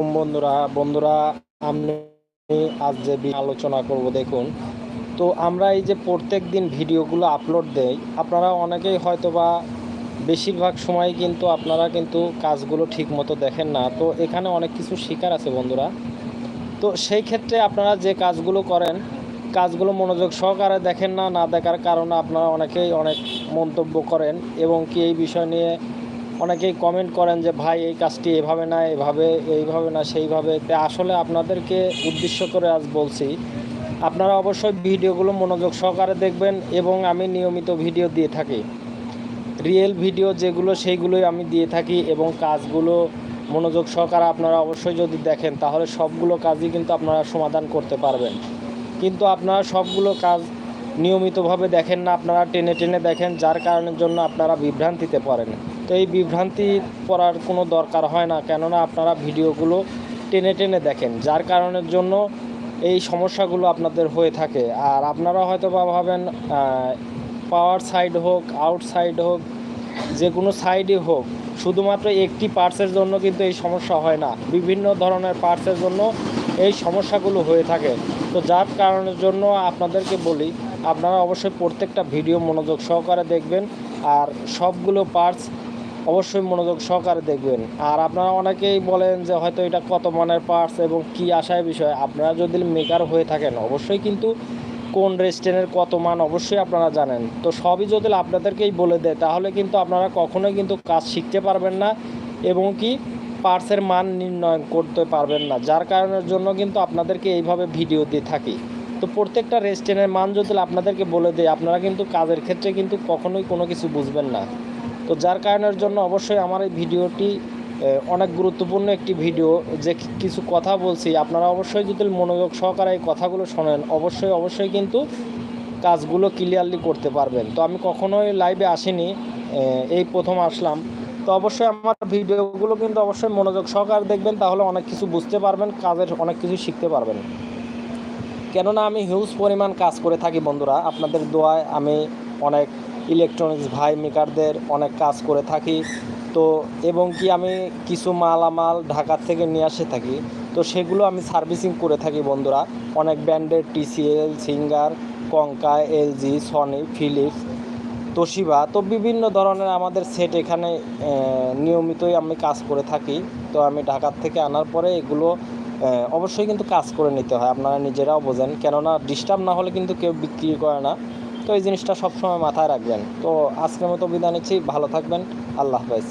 বন্ধুরা বন্ধুরা, আমি আজ যে আলোচনা করব, দেখুন। তো আমরা এই যে প্রত্যেক দিন ভিডিওগুলো আপলোড দেই, আপনারা অনেকেই হয়তো বা বেশিরভাগ সময় কিন্তু আপনারা কিন্তু কাজগুলো ঠিক মতো দেখেন না। তো এখানে অনেক কিছু শিকার আছে বন্ধুরা। তো সেই ক্ষেত্রে আপনারা যে কাজগুলো করেন, কাজগুলো মনোযোগ সহকারে দেখেন না না দেখার কারণে আপনারা অনেকেই অনেক মন্তব্য করেন এবং কি এই বিষয় নিয়ে অনেকেই কমেন্ট করেন যে, ভাই, এই কাজটি এভাবে না, এভাবে, এইভাবে না, সেইভাবে। তে আসলে আপনাদেরকে উদ্দেশ্য করে আজ বলছি, আপনারা অবশ্যই ভিডিওগুলো মনোযোগ সহকারে দেখবেন এবং আমি নিয়মিত ভিডিও দিয়ে থাকি। রিয়েল ভিডিও যেগুলো, সেইগুলোই আমি দিয়ে থাকি এবং কাজগুলো মনোযোগ সহকারে আপনারা অবশ্যই যদি দেখেন, তাহলে সবগুলো কাজই কিন্তু আপনারা সমাধান করতে পারবেন। কিন্তু আপনারা সবগুলো কাজ নিয়মিতভাবে দেখেন না, আপনারা টেনে টেনে দেখেন, যার কারণের জন্য আপনারা বিভ্রান্তিতে পড়েন। তো এই বিভ্রান্তি পড়ার কোনো দরকার হয় না, কেননা আপনারা ভিডিওগুলো টেনে টেনে দেখেন, যার কারণের জন্য এই সমস্যাগুলো আপনাদের হয়ে থাকে। আর আপনারা হয়তো বা ভাবেন পাওয়ার সাইড হোক আউটসাইড হোক, যে কোনো সাইডই হোক, শুধুমাত্র একটি পার্টসের জন্য কিন্তু এই সমস্যা হয় না। বিভিন্ন ধরনের পার্টসের জন্য এই সমস্যাগুলো হয়ে থাকে। তো যার কারণের জন্য আপনাদেরকে বলি, আপনারা অবশ্যই প্রত্যেকটা ভিডিও মনোযোগ সহকারে দেখবেন, আর সবগুলো পার্টস অবশ্যই মনোযোগ সহকারে দেখবেন। আর আপনারা অনেকেই বলেন যে হয়তো এটা কত মানের পার্টস এবং কি আশায় বিষয়। আপনারা যদি মেকার হয়ে থাকেন, অবশ্যই কিন্তু কোন রেস্টেনের কত মান অবশ্যই আপনারা জানেন। তো সবই যদি আপনাদেরকেই বলে দেয়, তাহলে কিন্তু আপনারা কখনোই কিন্তু কাজ শিখতে পারবেন না এবং কি পার্টসের মান নির্ণয় করতে পারবেন না। যার কারণের জন্য কিন্তু আপনাদেরকে এইভাবে ভিডিও দিয়ে থাকি। তো প্রত্যেকটা রেস্টেনের মান যদি আপনাদেরকে বলে দেয়, আপনারা কিন্তু কাজের ক্ষেত্রে কিন্তু কখনোই কোনো কিছু বুঝবেন না। তো যার কারণের জন্য অবশ্যই আমার এই ভিডিওটি অনেক গুরুত্বপূর্ণ একটি ভিডিও যে কিছু কথা বলছি। আপনারা অবশ্যই যদি মনোযোগ সহকারে এই কথাগুলো শোনেন, অবশ্যই অবশ্যই কিন্তু কাজগুলো ক্লিয়ারলি করতে পারবেন। তো আমি কখনোই লাইভে আসিনি এই প্রথম আসলাম। তো অবশ্যই আমার ভিডিওগুলো কিন্তু অবশ্যই মনোযোগ সহকারে দেখবেন, তাহলে অনেক কিছু বুঝতে পারবেন, কাজের অনেক কিছু শিখতে পারবেন। কেননা আমি হিউজ পরিমাণ কাজ করে থাকি বন্ধুরা। আপনাদের দোয়ায় আমি অনেক ইলেকট্রনিক্স ভাই মেকারদের অনেক কাজ করে থাকি। তো এবং কি আমি কিছু মালামাল ঢাকার থেকে নিয়ে আসে থাকি। তো সেগুলো আমি সার্ভিসিং করে থাকি বন্ধুরা। অনেক ব্র্যান্ডের TCL Singer Konka LG Sony Philips Toshiba তো বিভিন্ন ধরনের আমাদের সেট এখানে নিয়মিতই আমি কাজ করে থাকি। তো আমি ঢাকার থেকে আনার পরে এগুলো অবশ্যই কিন্তু কাজ করে নিতে হয়। আপনারা নিজেরাও বোঝেন। কেননা ডিস্টার্ব না হলে কিন্তু কেউ বিক্রি করে না। তো এই জিনিসটা সবসময় মাথায় রাখবেন। তো আজকের মতো বিদায় নিচ্ছি, ভালো থাকবেন, আল্লাহ হাফেজ।